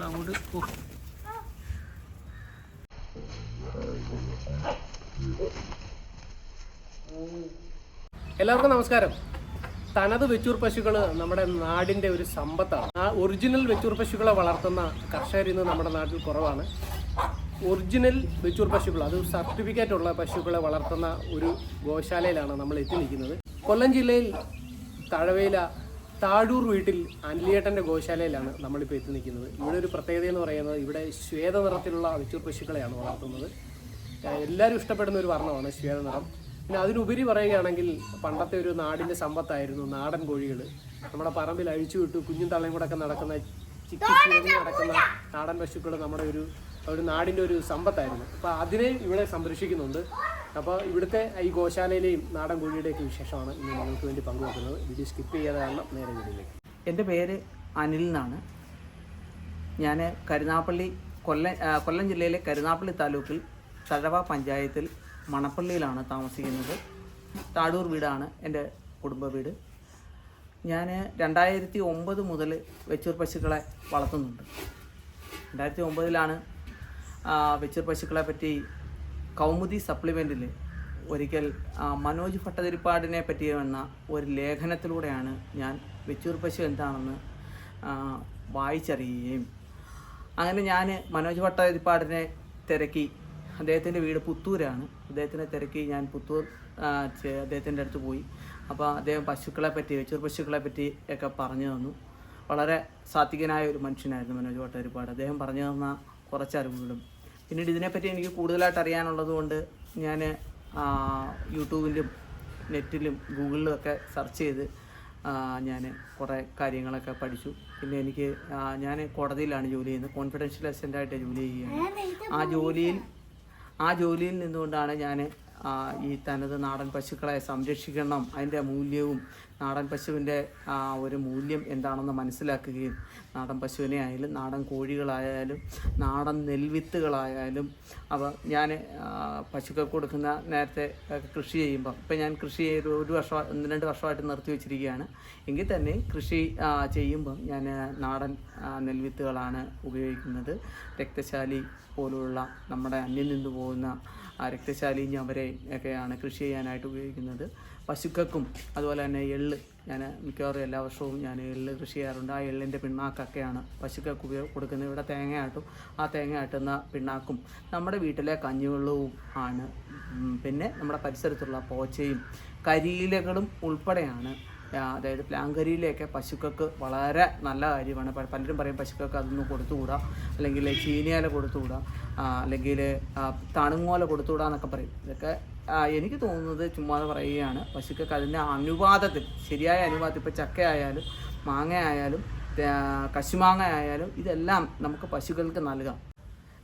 ഇവിടെ അങ്ങോട്ട് എല്ലാവർക്കും നമസ്കാരം. തനത് വെച്ചൂർ പശുക്കൾ നമ്മുടെ നാടിന്റെ ഒരു സമ്പത്താണ്. ആ ഒറിജിനൽ വെച്ചൂർ പശുക്കളെ വളർത്തുന്ന കർഷകർ ഇന്ന് നമ്മുടെ നാട്ടിൽ കുറവാണ്. ഒറിജിനൽ വെച്ചൂർ പശുക്കൾ അത് സർട്ടിഫിക്കറ്റ് ഉള്ള പശുക്കളെ വളർത്തുന്ന ഒരു ഗോശാലയിലാണ് നമ്മൾ എത്തി നിൽക്കുന്നത്. കൊല്ലം ജില്ലയിൽ തഴവേല താഴൂർ വീട്ടിൽ അനിലിയേട്ടന്റെ ഗോശാലയിലാണ് നമ്മളിപ്പോൾ എത്തി നിൽക്കുന്നത്. ഇവിടെ ഒരു പ്രത്യേകത എന്ന് പറയുന്നത് ഇവിടെ ശ്വേത നിറത്തിലുള്ള വെച്ചൂർ പശുക്കളെയാണ് വളർത്തുന്നത്. എല്ലാവരും ഇഷ്ടപ്പെടുന്ന ഒരു വർണമാണ് ശ്വേത നിറം. പിന്നെ അതിനുപരി പറയുകയാണെങ്കിൽ പണ്ടത്തെ ഒരു നാടിന്റെ സമ്പത്തായിരുന്നു നാടൻ കോഴികൾ. നമ്മുടെ പറമ്പിൽ അഴിച്ചു വിട്ടു കുഞ്ഞും തള്ളയും കൂടെ ഒക്കെ നടക്കുന്ന ചിക്കി നടക്കുന്ന നാടൻ പശുക്കൾ നമ്മുടെ ഒരു ഒരു നാടിന്റെ ഒരു സമ്പത്തായിരുന്നു. അപ്പോൾ അതിനെ ഇവിടെ സംരക്ഷിക്കുന്നുണ്ട്. അപ്പോൾ ഇവിടുത്തെ ഈ ഗോശാലയിലെയും നാടൻ കോഴിയുടെയൊക്കെ വിശേഷമാണ് ഇന്ന് നിങ്ങൾക്ക് വേണ്ടി പങ്കുവെക്കുന്നത്. വീഡിയോ സ്കിപ്പ് ചെയ്യാതെ കാണണം. നേരെ വീഡിയോയിലേക്ക്. എന്റെ പേര് അനിൽ എന്നാണ്. ഞാൻ കരുനാപ്പള്ളി കൊല്ലം കൊല്ലം ജില്ലയിലെ കരുനാപ്പള്ളി താലൂക്കിൽ തഴവ പഞ്ചായത്തിൽ മണപ്പള്ളിയിലാണ് താമസിക്കുന്നത്. താടൂർ വീടാണ് എന്റെ കുടുംബ വീട്. ഞാൻ രണ്ടായിരത്തി ഒമ്പത് മുതൽ വെച്ചൂർ പശുക്കളെ വളർത്തുന്നുണ്ട്. രണ്ടായിരത്തി ഒമ്പതിലാണ് വെച്ചൂർ പശുക്കളെ പറ്റി കൗമുദി സപ്ലിമെന്റിൽ ഒരിക്കൽ മനോജ് ഭട്ടതിരിപ്പാടിനെ പറ്റി വന്ന ഒരു ലേഖനത്തിലൂടെയാണ് ഞാൻ വെച്ചൂർ പശു എന്താണെന്ന് വായിച്ചറിയുകയും. അങ്ങനെ ഞാൻ മനോജ് ഭട്ടതിരിപ്പാടിനെ തിരക്കി. അദ്ദേഹത്തിന്റെ വീട് പുത്തൂരാണ്. അദ്ദേഹത്തിനെ തിരക്കി ഞാൻ പുത്തൂർ അദ്ദേഹത്തിന്റെ അടുത്ത് പോയി. അപ്പോൾ അദ്ദേഹം പശുക്കളെ പറ്റി വെച്ചൂർ പശുക്കളെ പറ്റി ഒക്കെ പറഞ്ഞു തന്നു. വളരെ സാത്വികനായ ഒരു മനുഷ്യനായിരുന്നു മനോജ് ഭട്ടതിരിപ്പാട്. അദ്ദേഹം പറഞ്ഞു തന്ന കുറച്ച് അറിവുകളും പിന്നീട് ഇതിനെപ്പറ്റി എനിക്ക് കൂടുതലായിട്ട് അറിയാനുള്ളത് കൊണ്ട് ഞാൻ യൂട്യൂബിലും നെറ്റിലും ഗൂഗിളിലും ഒക്കെ സെർച്ച് ചെയ്ത് ഞാൻ കുറേ കാര്യങ്ങളൊക്കെ പഠിച്ചു. പിന്നെ എനിക്ക് ഞാൻ കോടതിയിലാണ് ജോലി ചെയ്യുന്നത്. കോൺഫിഡൻഷ്യൽ അസിസ്റ്റന്റായിട്ട് ജോലി ചെയ്യുകയാണ്. ആ ജോലിയിൽ ആ ജോലിയിൽ നിന്നുകൊണ്ടാണ് ഞാൻ ഈ തനത് നാടൻ പശുക്കളെ സംരക്ഷിക്കണം. അതിന്റെ മൂല്യവും നാടൻ പശുവിന്റെ ഒരു മൂല്യം എന്താണെന്ന് മനസ്സിലാക്കുകയും നാടൻ പശുവിനെ ആയാലും നാടൻ കോഴികളായാലും നാടൻ നെൽവിത്തുകളായാലും അവ ഞാൻ പശുക്കൾക്ക് കൊടുക്കുന്ന നേരത്തെ കൃഷി ചെയ്യുമ്പം ഇപ്പം ഞാൻ കൃഷി ചെയ്ത് ഒരു വർഷം ഒന്ന് രണ്ട് വർഷമായിട്ട് നിർത്തി വെച്ചിരിക്കുകയാണ്. എങ്കിൽ തന്നെ കൃഷി ചെയ്യുമ്പം ഞാൻ നാടൻ നെൽവിത്തുകളാണ് ഉപയോഗിക്കുന്നത്. രക്തശാലി പോലുള്ള നമ്മുടെ അന്യം നിന്ന് പോകുന്ന ആ രക്തശാലി ഞവരെ ഒക്കെയാണ് കൃഷി ചെയ്യാനായിട്ട് ഉപയോഗിക്കുന്നത്. പശുക്കൾക്കും അതുപോലെ തന്നെ എള്ള് ഞാൻ മിക്കവാറും എല്ലാ വർഷവും ഞാൻ എള്ള് കൃഷി ചെയ്യാറുണ്ട്. ആ എള്ളിന്റെ പിണ്ണാക്കൊക്കെയാണ് പശുക്കൾക്ക് ഉപയോഗ കൊടുക്കുന്നത്. ഇവിടെ തേങ്ങയാട്ടും. ആ തേങ്ങയാട്ടുന്ന പിണ്ണാക്കും നമ്മുടെ വീട്ടിലെ കഞ്ഞിവെള്ളവും ആണ്. പിന്നെ നമ്മുടെ പരിസരത്തുള്ള പോച്ചയും കരിയിലകളും ഉൾപ്പെടെയാണ് അതായത് പ്ലാങ്കരിയിലേക്ക് പശുക്കൾക്ക് വളരെ നല്ല കാര്യമാണ്. പലരും പറയും പശുക്കൾക്ക് അതൊന്നും കൊടുത്തുകൂടാ? അല്ലെങ്കിൽ ചീനിയാല കൊടുത്തുകൂടാ? അല്ലെങ്കിൽ തണുങ്ങോല കൊടുത്തുകൂടാ എന്നൊക്കെ പറയും. ഇതൊക്കെ എനിക്ക് തോന്നുന്നത് ചുമ്മാതെ പറയുകയാണ്. പശുക്കൾക്ക് അതിന്റെ അനുവാദത്തിൽ ശരിയായ അനുവാദം ഇപ്പോൾ ചക്ക ആയാലും മാങ്ങ ആയാലും കശുമാങ്ങ ആയാലും ഇതെല്ലാം നമുക്ക് പശുക്കൾക്ക് നൽകാം.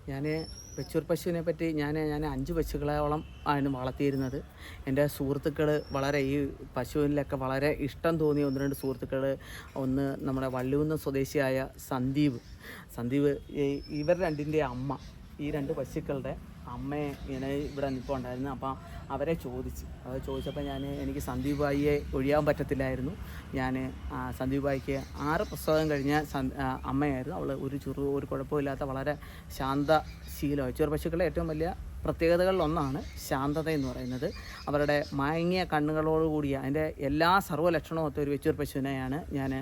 ഞാൻ വെച്ചൂർ പശുവിനെ പറ്റി ഞാൻ ഞാൻ അഞ്ച് പശുക്കളോളം ആണ് വളർത്തിയിരുന്നത്. എന്റെ സുഹൃത്തുക്കൾ വളരെ ഈ പശുവിലൊക്കെ വളരെ ഇഷ്ടം തോന്നിയ ഒന്ന് രണ്ട് സുഹൃത്തുക്കൾ ഒന്ന് നമ്മുടെ വള്ളികുന്ന് സ്വദേശിയായ സന്ദീപ്. സന്ദീപ് ഇവർ രണ്ടിന്റെ അമ്മ ഈ രണ്ട് പശുക്കളുടെ അമ്മയെ ഇങ്ങനെ ഇവിടെ നിൽപ്പുണ്ടായിരുന്നു അപ്പം അവരെ ചോദിച്ച്. അവർ ചോദിച്ചപ്പോൾ ഞാൻ എനിക്ക് സന്ദീപ് ഭായിയെ ഒഴിയാൻ പറ്റത്തില്ലായിരുന്നു. ഞാൻ സന്ദീപ് ഭായിക്ക് ആറ് പുസ്തകം കഴിഞ്ഞ അമ്മയായിരുന്നു. അവൾ ഒരു ചെറു ഒരു കുഴപ്പമില്ലാത്ത വളരെ ശാന്തശീലമായി. ശീലമായി പശുക്കളുടെ ഏറ്റവും വലിയ പ്രത്യേകതകളിൽ ഒന്നാണ് ശാന്തത എന്ന് പറയുന്നത്. അവരുടെ മയങ്ങിയ കണ്ണുകളോടുകൂടിയ അതിന്റെ എല്ലാ സർവലക്ഷണവും ഒത്ത ഒരു വെച്ചൂർ പശുവിനെയാണ് ഞാൻ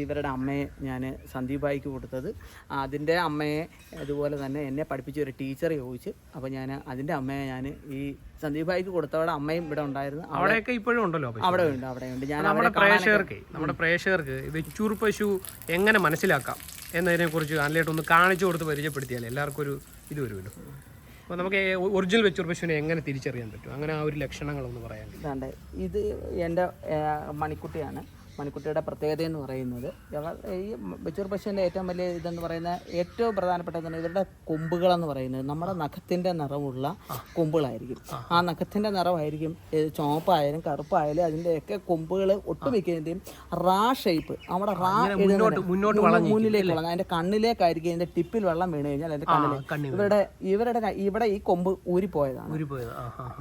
ഇവരുടെ അമ്മയെ ഞാൻ സന്ദീപായിക്ക് കൊടുത്തത്. അതിന്റെ അമ്മയെ അതുപോലെ തന്നെ എന്നെ പഠിപ്പിച്ച ഒരു ടീച്ചർ ചോദിച്ച് അപ്പോൾ ഞാൻ അതിന്റെ അമ്മയെ ഞാൻ ഈ സന്ദീപായിക്ക് കൊടുത്തവരുടെ അമ്മയും ഇവിടെ ഉണ്ടായിരുന്നു. അവിടെ അവിടെയൊക്കെ ഇപ്പോഴും ഉണ്ടല്ലോ അവിടെ ഉണ്ട് അവിടെ ഉണ്ട്. ഞാൻ നമ്മുടെ പ്രേക്ഷകർക്ക് നമ്മുടെ പ്രേക്ഷകർക്ക് വെച്ചൂർ പശു എങ്ങനെ മനസ്സിലാക്കാം എന്നതിനെക്കുറിച്ച് കുറിച്ച് ഒന്ന് കാണിച്ചു കൊടുത്ത് പരിചയപ്പെടുത്തിയാൽ എല്ലാവർക്കും ഒരു ഇത് വരുമല്ലോ. അപ്പോൾ നമുക്ക് ഒറിജിനൽ വെച്ചൂർ പശുവിനെ എങ്ങനെ തിരിച്ചറിയാൻ പറ്റും? അങ്ങനെ ആ ഒരു ലക്ഷണങ്ങളൊന്ന് പറയാൻ. ഇത് എന്റെ മണിക്കുട്ടിയാണ്. മണിക്കുട്ടിയുടെ പ്രത്യേകത എന്ന് പറയുന്നത്. ഈ ബച്ചൂർ പശുവിന്റെ ഏറ്റവും വലിയ ഇതെന്ന് പറയുന്ന ഏറ്റവും പ്രധാനപ്പെട്ടതെന്ന് ഇവരുടെ കൊമ്പുകളെന്ന് പറയുന്നത് നമ്മുടെ നഖത്തിന്റെ നിറമുള്ള കൊമ്പുകളായിരിക്കും. ആ. നഖത്തിന്റെ നിറമായിരിക്കും. ചുവപ്പായാലും കറുപ്പായാലും അതിന്റെയൊക്കെ കൊമ്പുകൾ ഒട്ടുമിക്കതിന്റെയും റാ ഷേപ്പ് നമ്മുടെ റാ മുന്നോട്ട് മുന്നിലേക്ക് വളഞ്ഞ അതിന്റെ കണ്ണിലേക്കായിരിക്കും അതിന്റെ ടിപ്പിൽ വെള്ളം വീണ് കഴിഞ്ഞാൽ അതിന്റെ കണ്ണിലേക്ക് ഇവരുടെ ഇവരുടെ ഇവിടെ ഈ കൊമ്പ് ഊരിപ്പോയതാണ്.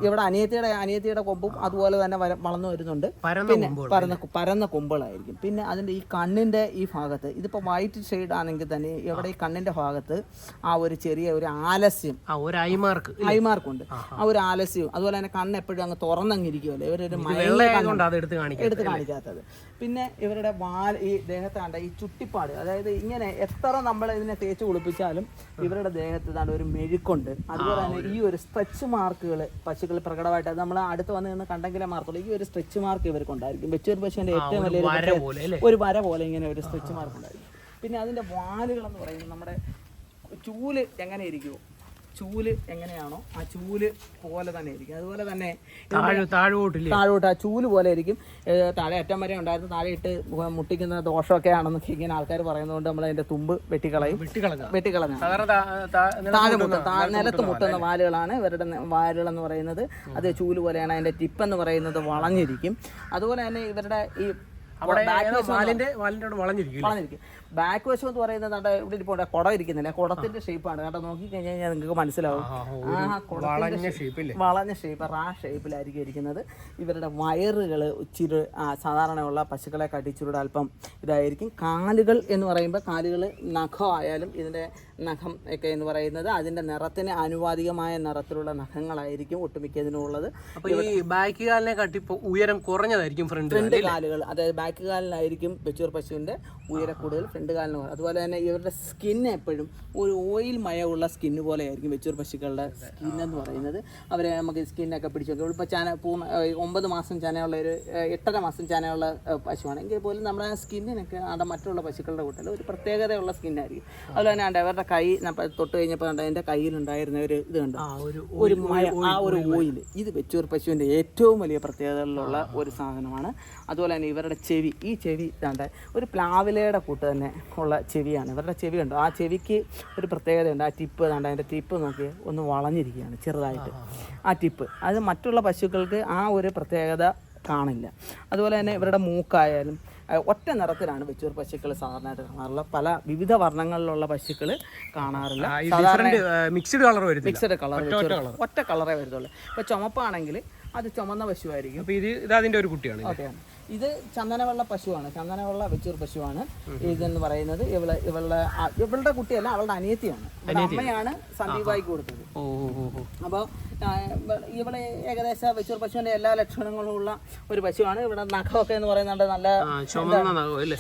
ഇവിടെ അനിയത്തിയുടെ അനിയത്തിയുടെ കൊമ്പും അതുപോലെ തന്നെ വളർന്നു വരുന്നുണ്ട്. പിന്നെ പരന്ന പരന്ന കൊമ്പുകൾ സിമ്പിളായിരിക്കും. പിന്നെ അതിന്റെ ഈ കണ്ണിന്റെ ഈ ഭാഗത്ത് ഇതിപ്പോൾ വൈറ്റ് ഷെയ്ഡ് ആണെങ്കിൽ തന്നെ ഇവിടെ ഈ കണ്ണിന്റെ ഭാഗത്ത് ആ ഒരു ചെറിയ ഒരു ആലസ്യം ആ ഒരു ഐമാർക്ക് ഐമാർക്കുണ്ട് ആ ഒരു ആലസ്യവും. അതുപോലെ തന്നെ കണ്ണ് എപ്പോഴും അങ്ങ് തുറന്നങ്ങിരിക്കുമല്ലോ ഇവരൊരു എടുത്ത് കാണിക്കാം എടുത്ത് കാണിക്കാത്തത്. പിന്നെ ഇവരുടെ വാൽ ഈ ദേഹത്ത് കണ്ട ഈ ചുട്ടിപ്പാട് അതായത് ഇങ്ങനെ എത്ര നമ്മൾ ഇതിനെ തേച്ച് കുളിപ്പിച്ചാലും ഇവരുടെ ദേഹത്ത് താണ്ട ഒരു മെഴുക്കുണ്ട്. അതുപോലെ തന്നെ ഈ ഒരു സ്ട്രെച്ച് മാർക്കുകൾ പശുക്കൾ പ്രകടമായിട്ട് അത് നമ്മൾ അടുത്ത് വന്ന് നിന്ന് കണ്ടെങ്കിലേ മാർക്കുള്ളൂ ഈ ഒരു സ്ട്രെച്ച് മാർക്ക് ഇവർക്കുണ്ടായിരിക്കും. വെച്ചൊരു വെച്ചൂർ പശുവിന്റെ ഏറ്റവും വലിയൊരു പോലെ ഒരു വര പോലെ ഇങ്ങനെ ഒരു സ്ട്രെച്ച് മാർക്ക് ഉണ്ടായിരിക്കും പിന്നെ അതിന്റെ വാലുകൾ എന്ന് പറയുന്നത് നമ്മുടെ ചൂൽ എങ്ങനെ ഇരിക്കുമോ ചൂൽ എങ്ങനെയാണോ ആ ചൂൽ പോലെ തന്നെ ഇരിക്കും. അതുപോലെ തന്നെ താഴോട്ട് താഴോട്ട് ആ ചൂൽ പോലെ ഇരിക്കും. താഴെ ഏറ്റവും വരെ ഉണ്ടായിരുന്നു. താഴെ ഇട്ട് മുട്ടിക്കുന്ന ദോഷമൊക്കെ ആണെന്നൊക്കെ ഇങ്ങനെ ആൾക്കാർ പറയുന്നതുകൊണ്ട് നമ്മൾ അതിന്റെ തുമ്പ് വെട്ടിക്കളയും. വെട്ടിക്കളഞ്ഞു നിലത്ത് താഴെ മുട്ട താ- നിലത്ത് മുട്ടുന്ന വാലുകളാണ് ഇവരുടെ വാലുകൾ എന്ന് പറയുന്നത്. അത് ചൂൽ പോലെയാണ്. അതിന്റെ ടിപ്പ് എന്ന് പറയുന്നത് വളഞ്ഞിരിക്കും. അതുപോലെ തന്നെ ഇവരുടെ ഈ അവിടെ വാലിന്റെ വാലിന്റെ അവിടെ വളഞ്ഞിരിക്കും വളഞ്ഞിരിക്കും. ബാക്ക് വശം എന്ന് പറയുന്നത് നമ്മുടെ ഇവിടെ ഇപ്പോൾ കുടം ഇരിക്കുന്നില്ല? കുടത്തിന്റെ ഷേപ്പാണ് കേട്ടോ നോക്കി കഴിഞ്ഞ് കഴിഞ്ഞാൽ നിങ്ങൾക്ക് മനസ്സിലാവും. ആ, കുടത്തിന്റെ വളഞ്ഞ ഷേപ്പ് റാ ഷേപ്പിലായിരിക്കും ഇരിക്കുന്നത്. ഇവരുടെ വയറുകൾ ഇച്ചിരി സാധാരണയുള്ള പശുക്കളെ കടിച്ചിരുടെ അല്പം ഇതായിരിക്കും. കാലുകൾ എന്ന് പറയുമ്പോൾ കാലുകൾ നഖം ആയാലും ഇതിന്റെ നഖം ഒക്കെ എന്ന് പറയുന്നത് അതിന്റെ നിറത്തിന് ആനുപാതികമായ നിറത്തിലുള്ള നഖങ്ങളായിരിക്കും ഒട്ടുമിക്കതിനുള്ളത്. അപ്പോൾ ഈ ബാക്ക് കാലിനെ കട്ടി ഉയരം കുറഞ്ഞതായിരിക്കും ഫ്രണ്ട് ഫ്രണ്ട് കാലുകൾ അതായത് ബാക്ക് കാലിനായിരിക്കും ബച്ചൂർ പശുവിന്റെ ഉയര കൂടുതൽ ഫ്രണ്ട് കാലിന് പോകാം അതുപോലെ തന്നെ ഇവരുടെ സ്കിൻ എപ്പോഴും ഒരു ഓയിൽ മയമുള്ള സ്കിന്ന് പോലെ ആയിരിക്കും വെച്ചൂർ പശുക്കളുടെ സ്കിൻ എന്ന് പറയുന്നത്. അവരെ നമുക്ക് സ്കിന്നൊക്കെ പിടിച്ചു നോക്കാം ഇപ്പോൾ ചാന പൂ ഒമ്പത് മാസം ചനയുള്ള ഒരു എട്ടര മാസം ചനയുള്ള പശുവാണെങ്കിൽ പശുവാണ്. എങ്കിൽ പോലും നമ്മുടെ സ്കിന്നിനൊക്കെ അവിടെ മറ്റുള്ള പശുക്കളുടെ കൂട്ടത്തിൽ ഒരു പ്രത്യേകതയുള്ള സ്കിന്നായിരിക്കും അതുപോലെ തന്നെ ആണ്ട് അവരുടെ കൈ തൊട്ട് കഴിഞ്ഞപ്പോൾ കണ്ട എന്റെ കയ്യിലുണ്ടായിരുന്ന ഒരു ഇത് കണ്ടു? ഒരു ഒരു മയ ആ ഒരു ഓയിൽ ഇത് വെച്ചൂർ പശുവിന്റെ ഏറ്റവും വലിയ പ്രത്യേകതകളിലുള്ള ഒരു സാധനമാണ്. അതുപോലെ തന്നെ ഇവരുടെ ചെവി ഈ ചെവി ഇതാണ്ട് ഒരു പ്ലാവിലയുടെ കൂട്ട് തന്നെ ഉള്ള ചെവിയാണ്. ഇവരുടെ ചെവി കണ്ടോ? ആ ചെവിക്ക് ഒരു പ്രത്യേകതയുണ്ട്. ആ ടിപ്പ് ഏതാണ്ട് അതിന്റെ ടിപ്പ് നോക്കി ഒന്ന് വളഞ്ഞിരിക്കുകയാണ് ചെറുതായിട്ട്. ആ ടിപ്പ്. അത് മറ്റുള്ള പശുക്കൾക്ക് ആ ഒരു പ്രത്യേകത കാണില്ല. അതുപോലെ തന്നെ ഇവരുടെ മൂക്കായാലും ഒറ്റ നിറത്തിലാണ് വെച്ചൂർ പശുക്കൾ സാധാരണയായിട്ട് കാണാറുള്ള പല വിവിധ വർണങ്ങളിലുള്ള പശുക്കൾ കാണാറില്ല. സാധാരണ mixed colour mixed mixed colour ഒറ്റ കളറേ വരുത്തുള്ളൂ ഇപ്പോൾ ചുമപ്പാണെങ്കിൽ അത് ചുമന്ന പശുവായിരിക്കും. അപ്പോൾ ഇത് ഇത് ഒരു കുട്ടിയാണ് ഓക്കെയാണ് ഇത് ചന്ദനവെള്ള പശുവാണ്. ചന്ദനവെള്ള വെച്ചൂർ പശുവാണ്. ഇതെന്ന് പറയുന്നത് ഇവളെ ഇവളുടെ ഇവളുടെ കുട്ടിയല്ല അവളുടെ അനിയത്തിയാണ്. അമ്മയാണ് സന്ദീപായിക്ക് കൊടുത്തത്. അപ്പോൾ ഇവളെ ഏകദേശം വെച്ചൂർ പശുവിന്റെ എല്ലാ ലക്ഷണങ്ങളും ഉള്ള ഒരു പശുവാണ്. ഇവിടെ നഖമൊക്കെ എന്ന് പറയുന്നത് നല്ല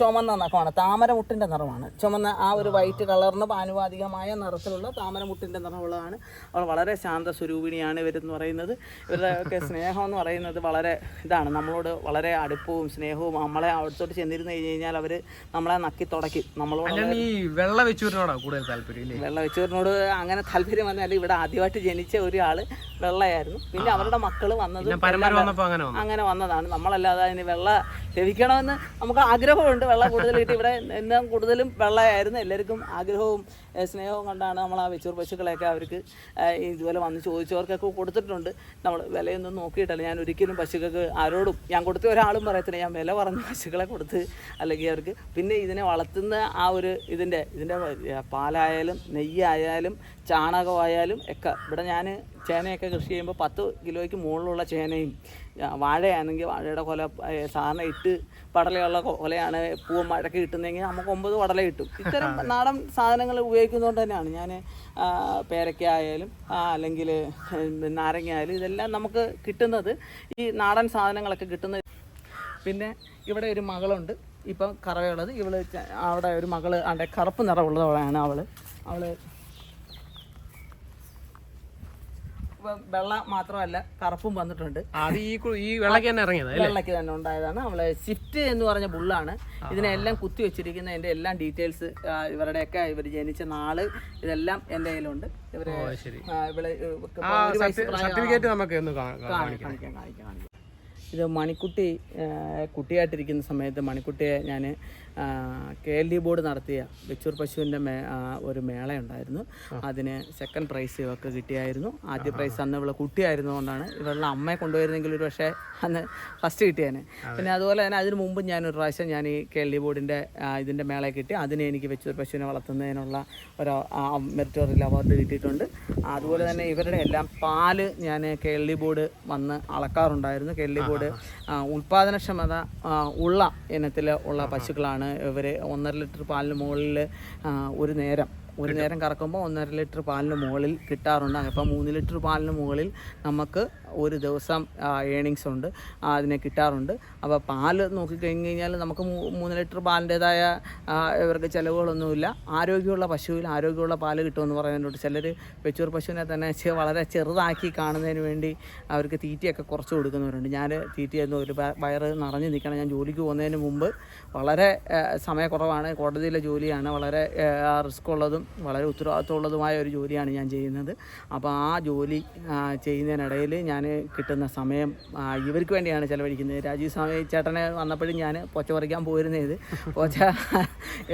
ചുമന്ന നഖമാണ്. താമരമുട്ടിന്റെ നിറമാണ്. ചുമന്ന ആ ഒരു വൈറ്റ് കളറിന് ആനുപാതികമായ നിറത്തിലുള്ള താമരമുട്ടിന്റെ നിറമുള്ളതാണ്. അവൾ വളരെ ശാന്ത സ്വരൂപിണിയാണ് ഇവരെന്ന് പറയുന്നത്. ഇവരുടെ ഒക്കെ സ്നേഹം എന്ന് പറയുന്നത് വളരെ ഇതാണ്. നമ്മളോട് വളരെ അടുപ്പവും സ്നേഹവും നമ്മളെ അടുത്തോട്ട് ചെന്നിരുന്നു കഴിഞ്ഞ് കഴിഞ്ഞാൽ അവർ നമ്മളെ നക്കി തുടക്കി നമ്മളോട് ഈ വെള്ള വെച്ചൂരിനോടാ കൂടുതൽ താല്പര്യം വെള്ള വെച്ചവരിനോട് അങ്ങനെ താല്പര്യം വന്നാൽ ഇവിടെ ആദ്യമായിട്ട് ജനിച്ച ഒരാൾ വെള്ളയായിരുന്നു. പിന്നെ അവരുടെ മക്കൾ വന്നത് അങ്ങനെ വന്നതാണ്. നമ്മളല്ലാതെ അതിന് വെള്ള ലഭിക്കണമെന്ന് നമുക്ക് ആഗ്രഹമുണ്ട്. വെള്ളം കൂടുതൽ കിട്ടി ഇവിടെ എന്നും കൂടുതലും വെള്ളയായിരുന്നു. എല്ലാവർക്കും ആഗ്രഹവും സ്നേഹവും കൊണ്ടാണ് നമ്മൾ ആ വെച്ചൂർ പശുക്കളെയൊക്കെ അവർക്ക് ഇതുപോലെ വന്ന് ചോദിച്ചവർക്കൊക്കെ കൊടുത്തിട്ടുണ്ട്. നമ്മൾ വിലയൊന്നും നോക്കിയിട്ടല്ല. ഞാൻ ഒരിക്കലും പശുക്കൾക്ക് ആരോടും ഞാൻ കൊടുത്ത ഒരാളും പറയത്തില്ല. ഞാൻ വില പറഞ്ഞ പശുക്കളെ കൊടുത്ത് അല്ലെങ്കിൽ അവർക്ക്. പിന്നെ ഇതിനെ വളർത്തുന്ന ആ ഒരു ഇതിന്റെ ഇതിന്റെ പാലായാലും നെയ്യായാലും ചാണകമായാലും ഒക്കെ. ഇവിടെ ഞാൻ ചേനയൊക്കെ കൃഷി ചെയ്യുമ്പോൾ പത്ത് കിലോയ്ക്ക് മുകളിലുള്ള ചേനയും വാഴയാണെങ്കിൽ വാഴയുടെ കൊല സാധാരണ ഇട്ട് പടലയുള്ള കൊലയാണ് പൂവും മഴയ്ക്ക് കിട്ടുന്നതെങ്കിൽ നമുക്ക് ഒമ്പത് പടല കിട്ടും. ഇത്തരം നാടൻ സാധനങ്ങൾ ഉപയോഗിക്കുന്നതുകൊണ്ട് തന്നെയാണ് ഞാൻ പേരയ്ക്ക ആയാലും അല്ലെങ്കിൽ നാരങ്ങ ആയാലും ഇതെല്ലാം നമുക്ക് കിട്ടുന്നത് ഈ നാടൻ സാധനങ്ങളൊക്കെ കിട്ടുന്നത് പിന്നെ ഇവിടെ ഒരു മകളുണ്ട്. ഇപ്പം കറവയുള്ളത്. ഇവൾ അവിടെ ഒരു മകൾ അവിടെ കറുപ്പ് നിറമുള്ളവളാണ് അവൾ. അവൾ ഇപ്പം വെള്ള മാത്രമല്ല കറുപ്പും വന്നിട്ടുണ്ട്. അത് ഈ ഈ വെള്ളക്ക് തന്നെ ഇറങ്ങിയത് വെള്ളക്ക് തന്നെ ഉണ്ടായതാണ്. അവളെ ഷിഫ്റ്റ് എന്ന് പറഞ്ഞ ബുള്ളാണ് ഇതിനെല്ലാം കുത്തി വെച്ചിരിക്കുന്ന എന്റെ എല്ലാം ഡീറ്റെയിൽസ് ഇവരുടെയൊക്കെ ഇവർ ജനിച്ച നാൾ ഇതെല്ലാം എന്റെ കയ്യിലുണ്ട്. ഇവർ ഇവൾ സർട്ടിഫിക്കറ്റ് നമുക്ക് കാണിക്കാം കാണിക്കാം. ഇത് മണിക്കുട്ടി കുട്ടിയായിട്ടിരിക്കുന്ന സമയത്ത് മണിക്കുട്ടിയെ ഞാൻ കെ എൽ ഡി ബോർഡ് നടത്തിയ വെച്ചൂർ പശുവിന്റെ മേ ഒരു മേളയുണ്ടായിരുന്നു അതിന് സെക്കൻഡ് പ്രൈസ് ഇവർക്ക് കിട്ടിയായിരുന്നു. ആദ്യ പ്രൈസ് അന്ന് ഇവളെ കുട്ടിയായിരുന്നുകൊണ്ടാണ് ഇവളുടെ അമ്മയെ കൊണ്ടുവരുന്നെങ്കിൽ ഒരു പക്ഷേ അന്ന് ഫസ്റ്റ് കിട്ടിയേനെ. പിന്നെ അതുപോലെ തന്നെ അതിന് മുമ്പ് ഞാൻ ഒരു പ്രാവശ്യം ഞാൻ ഈ കെ എൽ ഡി ബോർഡിന്റെ ഇതിന്റെ മേളയെ കിട്ടി. അതിന് എനിക്ക് വെച്ചൂർ പശുവിനെ വളർത്തുന്നതിനുള്ള ഒരു മെറിറ്റോറിയൽ അവാർഡ് കിട്ടിയിട്ടുണ്ട്. അതുപോലെ തന്നെ ഇവരുടെ എല്ലാം പാൽ ഞാൻ കെ എൽ ഡി ബോർഡ് വന്ന് അളക്കാറുണ്ടായിരുന്നു. കെ എൽ ഡി ബോർഡ് ഉൽപ്പാദനക്ഷമത ഉള്ള ഇനത്തിൽ ഉള്ള പശുക്കളാണ് ഇവർ ഒന്നര ലിറ്റർ പാലിന് മുകളിൽ ഒരു നേരം ഒരു നേരം കറക്കുമ്പോൾ ഒന്നര ലിറ്റർ പാലിന് മുകളിൽ കിട്ടാറുണ്ട്. അപ്പം മൂന്ന് ലിറ്റർ പാലിന് മുകളിൽ നമുക്ക് ഒരു ദിവസം ഏണിങ്സ് ഉണ്ട്. അതിനെ കിട്ടാറുണ്ട്. അപ്പോൾ പാൽ നോക്കിക്കഴിഞ്ഞ് കഴിഞ്ഞാൽ നമുക്ക് മൂന്ന് ലിറ്റർ പാലിന്റേതായ ഇവർക്ക് ചിലവുകളൊന്നുമില്ല. ആരോഗ്യമുള്ള പശുവിൽ ആരോഗ്യമുള്ള പാൽ കിട്ടുമെന്ന് പറയുന്നുണ്ട്. ചിലർ വെച്ചൂർ പശുവിനെ തന്നെ വളരെ ചെറുതാക്കി കാണുന്നതിന് വേണ്ടി അവർക്ക് തീറ്റയൊക്കെ കുറച്ച് കൊടുക്കുന്നവരുണ്ട്. ഞാൻ തീറ്റയൊന്നും ഒരു വയർ വയറ് നിറഞ്ഞു നിൽക്കണം. ഞാൻ ജോലിക്ക് പോകുന്നതിന് മുമ്പ് വളരെ സമയക്കുറവാണ്. കോടതിയിലെ ജോലിയാണ്. വളരെ റിസ്ക് ഉള്ളതും വളരെ ഉത്തരവാദിത്തമുള്ളതുമായ ഒരു ജോലിയാണ് ഞാൻ ചെയ്യുന്നത്. അപ്പോൾ ആ ജോലി ചെയ്യുന്നതിനിടയിൽ ഞാൻ കിട്ടുന്ന സമയം ഇവർക്ക് വേണ്ടിയാണ് ചിലവഴിക്കുന്നത്. രാജീവ് സ്വാമി ചേട്ടനെ വന്നപ്പോഴും ഞാൻ പോച്ച പറിക്കാൻ പോയിരുന്നത് പോച്ച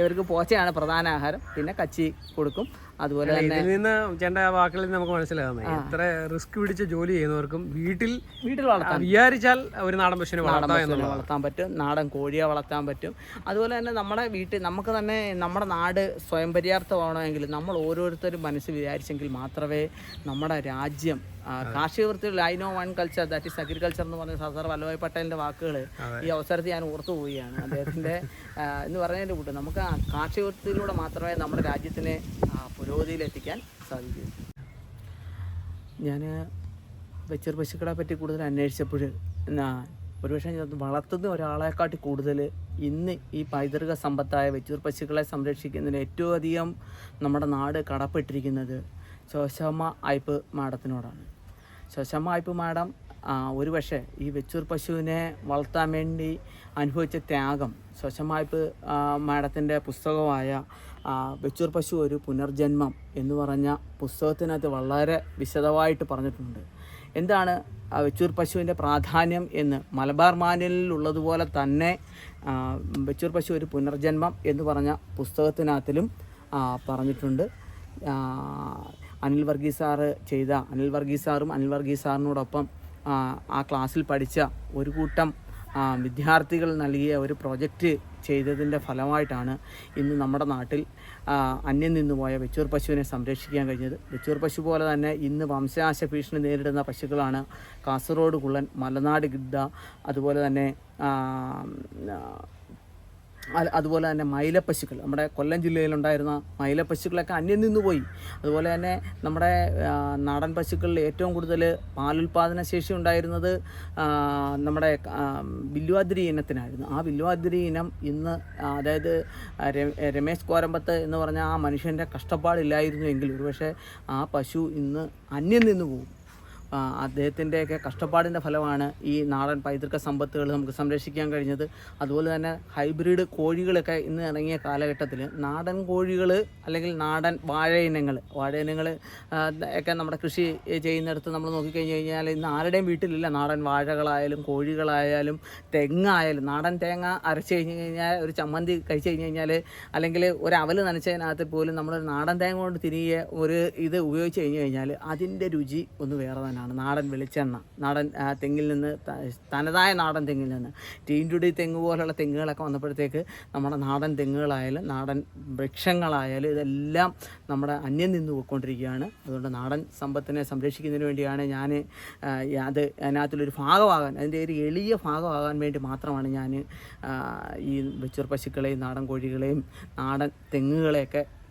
ഇവർക്ക് പോച്ചയാണ് പ്രധാന ആഹാരം. പിന്നെ കച്ചി കൊടുക്കും. അതുപോലെ തന്നെ നിന്ന് ചേട്ടന്റെ വാക്കുകളിൽ നമുക്ക് മനസ്സിലാകുന്നത് എത്ര റിസ്ക് പിടിച്ച ജോലി ചെയ്യുന്നവർക്കും വീട്ടിൽ വീട്ടിൽ വളർത്താം വിചാരിച്ചാൽ ഒരു നാടൻ പശുവിനെ വളർത്താം വളർത്താൻ പറ്റും. നാടൻ കോഴിയെ വളർത്താൻ പറ്റും. അതുപോലെ തന്നെ നമ്മുടെ വീട്ടിൽ നമുക്ക് തന്നെ നമ്മുടെ നാട് സ്വയം പര്യാപ്തമാണെങ്കിൽ നമ്മൾ ഓരോരുത്തരും മനസ്സ് വിചാരിച്ചെങ്കിൽ മാത്രമേ നമ്മുടെ രാജ്യം കാർഷിക വൃത്തിയിൽ I know one culture that is agriculture എന്ന് പറഞ്ഞ സർദാർ വല്ലഭായ് പട്ടേലിന്റെ വാക്കുകൾ ഈ അവസരത്തിൽ ഞാൻ ഓർത്തു പോവുകയാണ്. അദ്ദേഹത്തിന്റെ എന്ന് പറഞ്ഞതിന്റെ കൂട്ട് നമുക്ക് ആ കാർഷിക വൃത്തിയിലൂടെ മാത്രമേ നമ്മുടെ രാജ്യത്തിനെ പുരോഗതിയിലെത്തിക്കാൻ സാധിക്കൂ. ഞാൻ വെച്ചർ പശുക്കളെ പറ്റി കൂടുതൽ അന്വേഷിച്ചപ്പോൾ ഒരുപക്ഷെ വളർത്തുന്ന ഒരാളെക്കാട്ടി കൂടുതൽ ഇന്ന് ഈ പൈതൃക സമ്പത്തായ വെച്ചൂർ പശുക്കളെ സംരക്ഷിക്കുന്നതിന് ഏറ്റവും അധികം നമ്മുടെ നാട് കടപ്പെട്ടിരിക്കുന്നത് ശോശമ്മ അയ്പ് മാഡത്തിനോടാണ്. ശോശമ്മ അയ്പ് മാഡം ഒരു ഒരുപക്ഷെ ഈ വെച്ചൂർ പശുവിനെ വളർത്താൻ വേണ്ടി അനുഭവിച്ച ത്യാഗം ശോശമായ്പ് മാഡത്തിന്റെ പുസ്തകമായ വെച്ചൂർ പശു ഒരു പുനർജന്മം എന്ന് പറഞ്ഞ പുസ്തകത്തിനകത്ത് വളരെ വിശദമായിട്ട് പറഞ്ഞിട്ടുണ്ട്. എന്താണ് വെച്ചൂർ പശുവിന്റെ പ്രാധാന്യം എന്ന് മലബാർ മാനലിലുള്ളതുപോലെ തന്നെ വെച്ചൂർ പശു ഒരു പുനർജന്മം എന്ന് പറഞ്ഞ പുസ്തകത്തിനകത്തിലും പറഞ്ഞിട്ടുണ്ട്. അനിൽ വർഗീസ് സാറ് ചെയ്ത അനിൽ വർഗീസ് സാറും അനിൽ വർഗീസ് സാറിനോടൊപ്പം ആ, ക്ലാസ്സിൽ പഠിച്ച ഒരു കൂട്ടം വിദ്യാർത്ഥികൾ നൽകിയ ഒരു പ്രൊജക്റ്റ് ചെയ്തതിന്റെ ഫലമായിട്ടാണ് ഇന്ന് നമ്മുടെ നാട്ടിൽ അന്യം നിന്നുപോയ വെച്ചൂർ പശുവിനെ സംരക്ഷിക്കാൻ കഴിഞ്ഞത്. വെച്ചൂർ പശു പോലെ തന്നെ ഇന്ന് വംശനാശ ഭീഷണി നേരിടുന്ന പശുക്കളാണ് കാസർഗോഡ് കുള്ളൻ മലനാട് ഗിഡ്ഡ അതുപോലെ തന്നെ അതുപോലെ തന്നെ മൈലപ്പശുക്കൾ. നമ്മുടെ കൊല്ലം ജില്ലയിലുണ്ടായിരുന്ന മൈലപ്പശുക്കളൊക്കെ അന്യം നിന്ന് പോയി അതുപോലെ തന്നെ നമ്മുടെ നാടൻ പശുക്കളിൽ ഏറ്റവും കൂടുതൽ പാലുൽപാദന ശേഷി ഉണ്ടായിരുന്നത് നമ്മുടെ ആ, വില്വാതിരി ഇനത്തിനായിരുന്നു. ആ വില്വാതിരി ഇനം ഇന്ന് അതായത് രമേശ് കോരമ്പത്ത് എന്ന് പറഞ്ഞ ആ മനുഷ്യന്റെ കഷ്ടപ്പാടില്ലായിരുന്നു എങ്കിൽ ഒരുപക്ഷെ ആ പശു ഇന്ന് അന്യം നിന്ന് പോകും അദ്ദേഹത്തിന്റെയൊക്കെ കഷ്ടപ്പാടിന്റെ ഫലമാണ് ഈ നാടൻ പൈതൃക സമ്പത്തുകൾ നമുക്ക് സംരക്ഷിക്കാൻ കഴിഞ്ഞത്. അതുപോലെ തന്നെ ഹൈബ്രിഡ് കോഴികളൊക്കെ ഇന്ന് ഇറങ്ങിയ കാലഘട്ടത്തിൽ നാടൻ കോഴികൾ അല്ലെങ്കിൽ നാടൻ വാഴ ഇനങ്ങൾ വാഴ ഇനങ്ങൾ ഒക്കെ നമ്മുടെ കൃഷി ചെയ്യുന്നിടത്ത് നമ്മൾ നോക്കിക്കഴിഞ്ഞ് കഴിഞ്ഞാൽ ഇന്ന് ആരുടെയും വീട്ടിലില്ല. നാടൻ വാഴകളായാലും കോഴികളായാലും തെങ്ങായാലും നാടൻ തേങ്ങ അരച്ച് കഴിഞ്ഞ് കഴിഞ്ഞാൽ ഒരു ചമ്മന്തി കഴിച്ച് കഴിഞ്ഞ് കഴിഞ്ഞാൽ അല്ലെങ്കിൽ ഒരു അവൽ നനച്ചതിനകത്ത് പോലും നമ്മൾ നാടൻ തേങ്ങ കൊണ്ട് തിരികെ ഒരു ഇത് ഉപയോഗിച്ച് കഴിഞ്ഞ് കഴിഞ്ഞാൽ അതിന്റെ രുചി ഒന്ന് വേറെ തന്നെയാണ്. നാടൻ വെളിച്ചെണ്ണ. നാടൻ തെങ്ങിൽ നിന്ന് തനതായ നാടൻ തെങ്ങിൽ നിന്ന്. ടീന്റുടി തെങ്ങ് പോലുള്ള തെങ്ങുകളൊക്കെ വന്നപ്പോഴത്തേക്ക് നമ്മുടെ നാടൻ തെങ്ങുകളായാലും നാടൻ വൃക്ഷങ്ങളായാലും ഇതെല്ലാം നമ്മുടെ അന്യം നിന്ന് പോയിക്കൊണ്ടിരിക്കുകയാണ്. അതുകൊണ്ട് നാടൻ സമ്പത്തിനെ സംരക്ഷിക്കുന്നതിന് വേണ്ടിയാണ് ഞാൻ അത് അതിനകത്തുള്ളൊരു ഭാഗമാകാൻ അതിന്റെ ഒരു എളിയ ഭാഗമാകാൻ വേണ്ടി മാത്രമാണ് ഞാൻ ഈ വെച്ചൂർ പശുക്കളെയും നാടൻ കോഴികളെയും നാടൻ തെങ്ങുകളെയൊക്കെ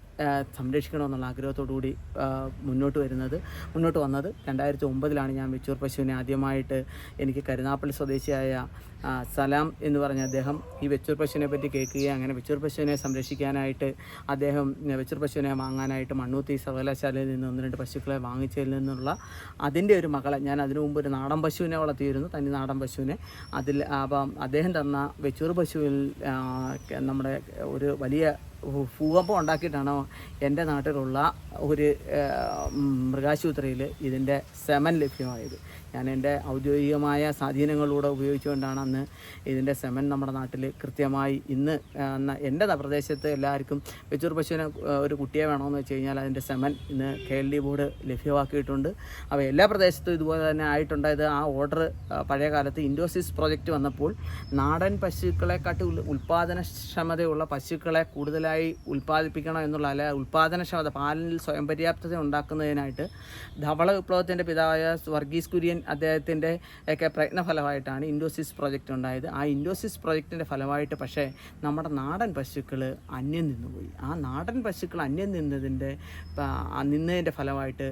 സംരക്ഷിക്കണമെന്നുള്ള ആഗ്രഹത്തോടു കൂടി മുന്നോട്ട് വരുന്നത് മുന്നോട്ട് വന്നത് രണ്ടായിരത്തി ഒമ്പതിലാണ് ഞാൻ വെച്ചൂർ പശുവിനെ ആദ്യമായിട്ട് എനിക്ക് കരുനാപ്പള്ളി സ്വദേശിയായ സലാം എന്ന് പറഞ്ഞ അദ്ദേഹം ഈ വെച്ചൂർ പശുവിനെ പറ്റി കേൾക്കുകയും അങ്ങനെ വെച്ചൂർ പശുവിനെ സംരക്ഷിക്കാനായിട്ട് അദ്ദേഹം വെച്ചൂർ പശുവിനെ വാങ്ങാനായിട്ട് മണ്ണൂത്തി സർവകലാശാലയിൽ നിന്ന് ഒന്ന് രണ്ട് പശുക്കളെ വാങ്ങിച്ചതിൽ നിന്നുള്ള അതിന്റെ ഒരു മകളെ ഞാൻ അതിനു മുമ്പ് ഒരു നാടൻ പശുവിനെ വളർത്തിയിരുന്നു തനി നാടൻ പശുവിനെ. അതിൽ അപ്പം അദ്ദേഹം തന്ന വെച്ചൂർ പശുവിൽ നമ്മുടെ ഒരു വലിയ ഭൂകമ്പം ഉണ്ടാക്കിയിട്ടാണ് എന്റെ നാട്ടിലുള്ള ഒരു മൃഗാശുപത്രിയിൽ ഇതിന്റെ സെമൻ ലഭ്യമായത്. ഞാൻ എന്റെ ഔദ്യോഗികമായ സ്വാധീനങ്ങളിലൂടെ ഉപയോഗിച്ചുകൊണ്ടാണ് അന്ന് ഇതിന്റെ സെമൻ നമ്മുടെ നാട്ടിൽ കൃത്യമായി ഇന്ന് എന്റെ പ്രദേശത്ത് എല്ലാവർക്കും വെച്ചൂർ പശുവിനെ ഒരു കുട്ടിയെ വേണമെന്ന് വെച്ച് കഴിഞ്ഞാൽ അതിന്റെ സെമൻ ഇന്ന് കെ എൽ ഡി ബോർഡ് ലഭ്യമാക്കിയിട്ടുണ്ട്. അപ്പോൾ എല്ലാ പ്രദേശത്തും ഇതുപോലെ തന്നെ ആയിട്ടുണ്ടായത്. ആ ഓർഡർ പഴയ കാലത്ത് ഇൻഡോസിസ് പ്രോജക്റ്റ് വന്നപ്പോൾ നാടൻ പശുക്കളെക്കാട്ടി ഉൽപാദനക്ഷമതയുള്ള പശുക്കളെ കൂടുതലായി ഉൽപ്പാദിപ്പിക്കണം എന്നുള്ള അല്ല ഉൽപ്പാദനക്ഷമത പാലിൽ സ്വയം പര്യാപ്തത ഉണ്ടാക്കുന്നതിനായിട്ട് ധവള വിപ്ലവത്തിന്റെ പിതാവായ വർഗീസ് കുര്യൻ അദ്ദേഹത്തിന്റെ ഒക്കെ പ്രയത്നഫലമായിട്ടാണ് ഇൻഡോസിസ് പ്രോജക്റ്റ് ഉണ്ടായത്. ആ ഇൻഡോസിസ് പ്രോജക്റ്റിന്റെ ഫലമായിട്ട് പക്ഷേ നമ്മുടെ നാടൻ പശുക്കൾ അന്യം നിന്നുപോയി. ആ നാടൻ പശുക്കൾ അന്യം നിന്നതിന്റെ നിന്നതിന്റെ ഫലമായിട്ട്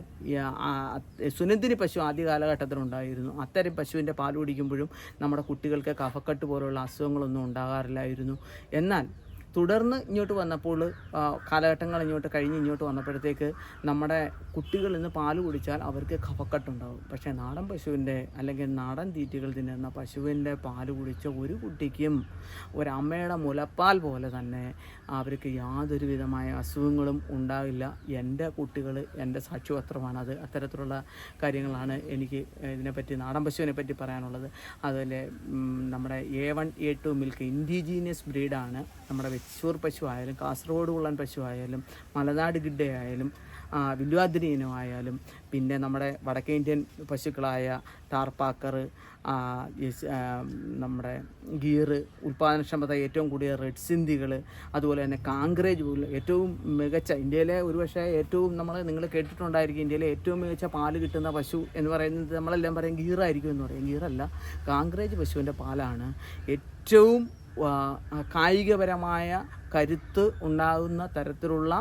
സുനന്ദിനി പശു ആദ്യ കാലഘട്ടത്തിലുണ്ടായിരുന്നു അത്തരം പശുവിന്റെ പാൽ കുടിക്കുമ്പോഴും നമ്മുടെ കുട്ടികൾക്ക് കഫക്കെട്ട് പോലുള്ള അസുഖങ്ങളൊന്നും ഉണ്ടാകാറില്ലായിരുന്നു. എന്നാൽ തുടർന്ന് ഇങ്ങോട്ട് വന്നപ്പോൾ കാലഘട്ടങ്ങൾ ഇങ്ങോട്ട് കഴിഞ്ഞ് ഇങ്ങോട്ട് വന്നപ്പോഴത്തേക്ക് നമ്മുടെ കുട്ടികൾ ഇന്ന് പാൽ കുടിച്ചാൽ അവർക്ക് കഫക്കെട്ടുണ്ടാവും. പക്ഷേ നാടൻ പശുവിന്റെ അല്ലെങ്കിൽ നാടൻ തീറ്റകൾ തിന്നുന്ന പശുവിന്റെ പാൽ കുടിച്ച ഒരു കുട്ടിക്കും ഒരമ്മയുടെ മുലപ്പാൽ പോലെ തന്നെ അവർക്ക് യാതൊരു വിധമായ അസുഖങ്ങളും ഉണ്ടാവില്ല എന്റെ കുട്ടികൾ എന്റെ സാക്ഷിപത്രമാണ് അത് അത്തരത്തിലുള്ള കാര്യങ്ങളാണ് എനിക്ക് ഇതിനെപ്പറ്റി നാടൻ പശുവിനെ പറ്റി പറയാനുള്ളത്. അതുപോലെ നമ്മുടെ A one A two milk indigenous ബ്രീഡാണ് നമ്മുടെ വെച്ചൂർ പശു ആയാലും കാസർഗോഡ് കുള്ളൻ പശു ആയാലും മലനാട് ഗിഡയായാലും വില്വാദ്രി ഇനമായാലും പിന്നെ നമ്മുടെ വടക്കേ ഇന്ത്യൻ പശുക്കളായ ടാർപ്പാക്കർ നമ്മുടെ ഗീറ് ഉൽപ്പാദനക്ഷമത ഏറ്റവും കൂടിയ റെഡ് സിന്ധികൾ അതുപോലെ തന്നെ കാങ്ക്രേജ് പോലും ഏറ്റവും മികച്ച ഇന്ത്യയിലെ ഒരുപക്ഷെ ഏറ്റവും നമ്മൾ നിങ്ങൾ കേട്ടിട്ടുണ്ടായിരിക്കും ഇന്ത്യയിലെ ഏറ്റവും മികച്ച പാൽ കിട്ടുന്ന പശു എന്ന് പറയുന്നത് നമ്മളെല്ലാം പറയും ഗീറായിരിക്കും എന്ന് പറയും. ഗീറല്ല കാങ്ക്രേജ് പശുവിന്റെ പാലാണ് ഏറ്റവും കായികപരമായ കരുത്ത് ഉണ്ടാകുന്ന തരത്തിലുള്ള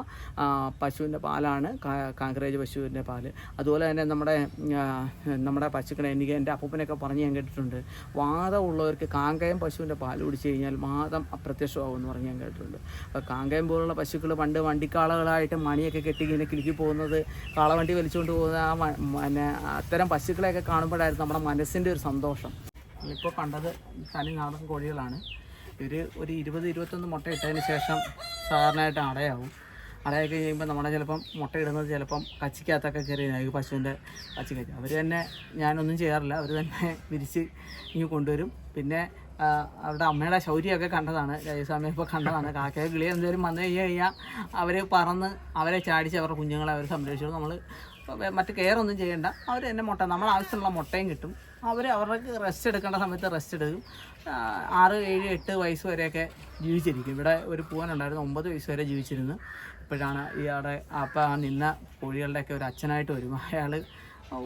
പശുവിന്റെ പാലാണ് കാങ്കറേജ് പശുവിന്റെ പാൽ. അതുപോലെ തന്നെ നമ്മുടെ നമ്മുടെ പശുക്കളെ എനിക്ക് എന്റെ അപ്പൂപ്പനൊക്കെ പറഞ്ഞ് ഞാൻ കേട്ടിട്ടുണ്ട്. വാദമുള്ളവർക്ക് കാങ്കയം പശുവിന്റെ പാൽ കുടിച്ച് കഴിഞ്ഞാൽ വാദം അപ്രത്യക്ഷമാകും എന്ന് പറഞ്ഞ് ഞാൻ കേട്ടിട്ടുണ്ട്. അപ്പോൾ കാങ്കയം പോലുള്ള പശുക്കൾ പണ്ട് വണ്ടിക്കാളകളായിട്ട് മണിയൊക്കെ കെട്ടി ഇങ്ങനെ കിളിക്കി പോകുന്നത് കാളവണ്ടി വലിച്ചുകൊണ്ട് പോകുന്ന ആ പിന്നെ അത്തരം പശുക്കളെയൊക്കെ കാണുമ്പോഴായിരുന്നു നമ്മുടെ മനസ്സിന്റെ ഒരു സന്തോഷം. ഇപ്പോൾ കണ്ടത് തനി നാടൻ കോഴികളാണ്. ഇവർ ഒരു ഇരുപത് ഇരുപത്തൊന്ന് മുട്ട ഇട്ടതിന് ശേഷം സാധാരണയായിട്ട് അടയാവും. അടയൊക്കെ കഴിയുമ്പോൾ നമ്മുടെ ചിലപ്പം മുട്ട ഇടുന്നത് ചിലപ്പം കച്ചിക്കകത്തൊക്കെ കയറി ഈ പശുവിന്റെ കച്ചിക്കച്ച് അവർ തന്നെ ഞാനൊന്നും ചെയ്യാറില്ല. അവർ തന്നെ വിരിച്ച് ഇങ്ങ് കൊണ്ടുവരും. പിന്നെ അവരുടെ അമ്മയുടെ ശൗര്യമൊക്കെ കണ്ടതാണ്. രാജസ്വാമി ഇപ്പോൾ കണ്ടതാണ്. കാക്കയെ കിളി എന്തെങ്കിലും വന്നു കഴിഞ്ഞ് കഴിഞ്ഞാൽ അവർ പറന്ന് അവരെ ചാടിച്ച് അവരുടെ കുഞ്ഞുങ്ങളെ അവർ സംരക്ഷിച്ചു നമ്മൾ മറ്റ് കെയർ ഒന്നും ചെയ്യേണ്ട. അവർ തന്നെ മുട്ട നമ്മൾ ആവശ്യമുള്ള മുട്ടയും കിട്ടും. അവർ അവർക്ക് റെസ്റ്റ് എടുക്കേണ്ട സമയത്ത് റെസ്റ്റ് എടുക്കും. ആറ് ഏഴ് എട്ട് വയസ്സ് വരെയൊക്കെ ജീവിച്ചിരിക്കും. ഇവിടെ ഒരു പൂവനുണ്ടായിരുന്നു ഒമ്പത് വയസ്സ് വരെ ജീവിച്ചിരുന്നു. ഇപ്പോഴാണ് ഇയാളുടെ അപ്പം ആ നിന്ന കോഴികളുടെയൊക്കെ ഒരു അച്ഛനായിട്ട് വരും അയാൾ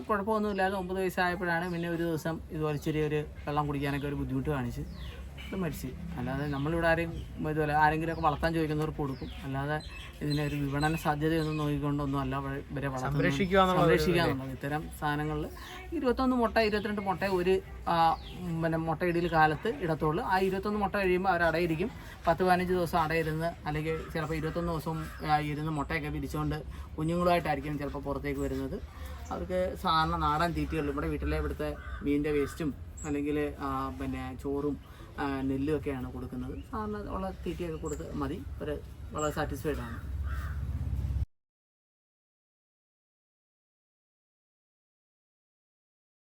കുഴപ്പമൊന്നുമില്ലാതെ ഒമ്പത് വയസ്സായപ്പോഴാണ് പിന്നെ ഒരു ദിവസം ഇതുപോലെ ചെറിയൊരു വെള്ളം കുടിക്കാനൊക്കെ ഒരു ബുദ്ധിമുട്ട് കാണിച്ച് ഇത് മരിച്ച്. അല്ലാതെ നമ്മളിവിടെ ആരെയും ഇതുപോലെ ആരെങ്കിലുമൊക്കെ വളർത്താൻ ചോദിക്കുന്നവർക്ക് കൊടുക്കും. അല്ലാതെ ഇതിനെ ഒരു വിപണന സാധ്യതയൊന്നും നോക്കിക്കൊണ്ടൊന്നും അല്ല ഇവരെ-. സംരക്ഷിക്കുക എന്നുള്ളത് ഇത്തരം സാധനങ്ങളിൽ ഇരുപത്തൊന്ന് മുട്ട ഇരുപത്തിരണ്ട് മുട്ട ഒരു പിന്നെ മുട്ടയിടിയിൽ കാലത്ത് ഇടത്തുള്ളൂ. ആ ഇരുപത്തൊന്ന് മുട്ട കഴിയുമ്പോൾ അവർ അടയിരിക്കും. പത്ത് പതിനഞ്ച് ദിവസം അടയിരുന്ന് അല്ലെങ്കിൽ ചിലപ്പോൾ ഇരുപത്തൊന്ന് ദിവസം ഇരുന്ന് മുട്ടയൊക്കെ പിരിച്ചുകൊണ്ട് കുഞ്ഞുങ്ങളുമായിട്ടായിരിക്കും ചിലപ്പോൾ പുറത്തേക്ക് വരുന്നത്. അവർക്ക് സാധാരണ നാടൻ തീറ്റകൾ ഇവിടെ വീട്ടിലെ ഇവിടുത്തെ മീനിന്റെ വേസ്റ്റും അല്ലെങ്കിൽ പിന്നെ ചോറും ആ, നെല്ലും കൊടുക്കുന്നത്. സാധാരണ ഉള്ള തീറ്റയൊക്കെ കൊടുത്ത് മതി. അവർ വളരെ സാറ്റിസ്ഫൈഡ് ആണ്.